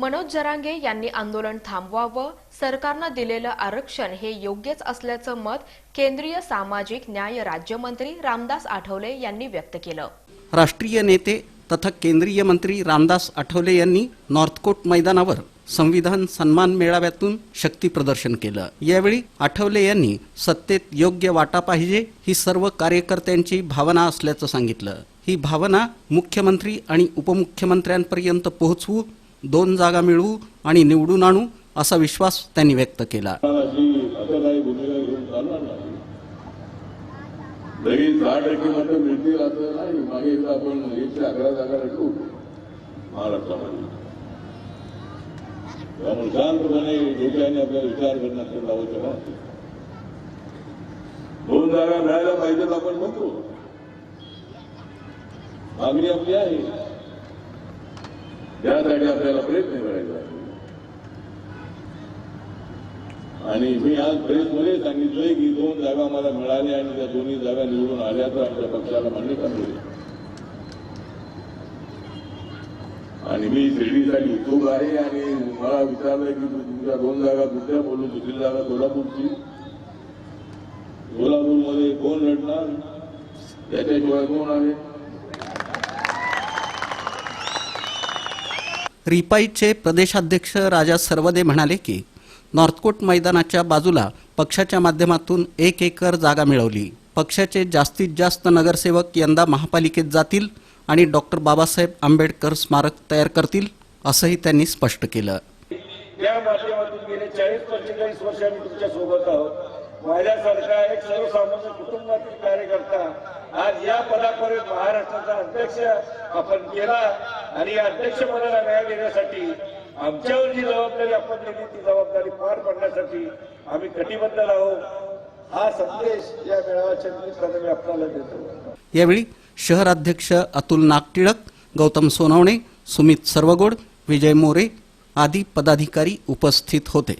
मनोज जरांगे यांनी आंदोलन थांबवावं सरकारनं दिलेलं आरक्षण हे योग्यच असल्याचं मत केंद्रीय सामाजिक न्याय राज्यमंत्री रामदास आठवले यांनी व्यक्त केलं. राष्ट्रीय नेते तथा केंद्रीय मंत्री रामदास आठवले यांनी नॉर्थकोट मैदानावर संविधान सन्मान मेळाव्यातून शक्ती प्रदर्शन केलं. यावेळी आठवले यांनी सत्तेत योग्य वाटा पाहिजे ही सर्व कार्यकर्त्यांची भावना असल्याचं सांगितलं. ही भावना मुख्यमंत्री आणि उपमुख्यमंत्र्यांपर्यंत पोहोचवू दोन जागा मिळवू आणि निवडून आणू असा विश्वास त्यांनी व्यक्त केला. अशी असं टक्के मिळतील असं नाही. मागे एकदा आपण एकशे अकरा जागा महाराष्ट्रामध्ये. शांतपणे डोक्याने आपल्याला विचार करणं अत्यंत आवश्यक आहे. दोन जागा मिळायला पाहिजेत आपण म्हणतो मागणी आपली आहे. त्यासाठी आपल्याला प्रयत्न करायचा आहे आणि मी आज प्रेसमध्ये सांगितलंय की दोन जागा मला मिळाल्या आणि त्या दोन्ही जागा निवडून आल्या तर आमच्या पक्षाला मान्यता मिळेल आणि मी शिर्डीसाठी इच्छुक आहे आणि मला विचारलंय की तुमच्या दोन जागा कुठल्या बोलू? दुसरी जागा सोलापूरची. सोलापूरमध्ये कोण लढणार त्याच्याशिवाय कोण आहे? रिपाईचे प्रदेशाध्यक्ष राजा सरवदे म्हणाले की नॉर्थकोट मैदानाच्या बाजूला पक्षाच्या माध्यमातून एक एकर जागा मिळवली. पक्षाचे जास्तीत जास्त नगरसेवक यंदा महापालिकेत जातील आणि डॉक्टर बाबासाहेब आंबेडकर स्मारक तयार करतील असंही त्यांनी स्पष्ट केलं. या माध्यमातून गेले चाळीस पंचेचाळीस वर्ष आम्ही तुमच्यासोबत आहोत. माझ्यासारखा एक सर्वसामान्य कुटुंबातील कार्यकर्ता आज या पदापर्यंत महाराष्ट्राचा अध्यक्ष आपण केला आणि या अध्यक्ष पदाला न्याय देण्यासाठी आमच्यावर जी जबाबदारी आपण दिली ती जबाबदारी पार पडण्यासाठी आम्ही कटिबद्ध आहोत. हा संदेश या मेळाव्याच्या निमित्ताने मी आपल्याला देतो. यावेळी शहराध्यक्ष अतुल नागटिळक गौतम सोनवणे सुमित सर्वगोड विजय मोरे आदी पदाधिकारी उपस्थित होते.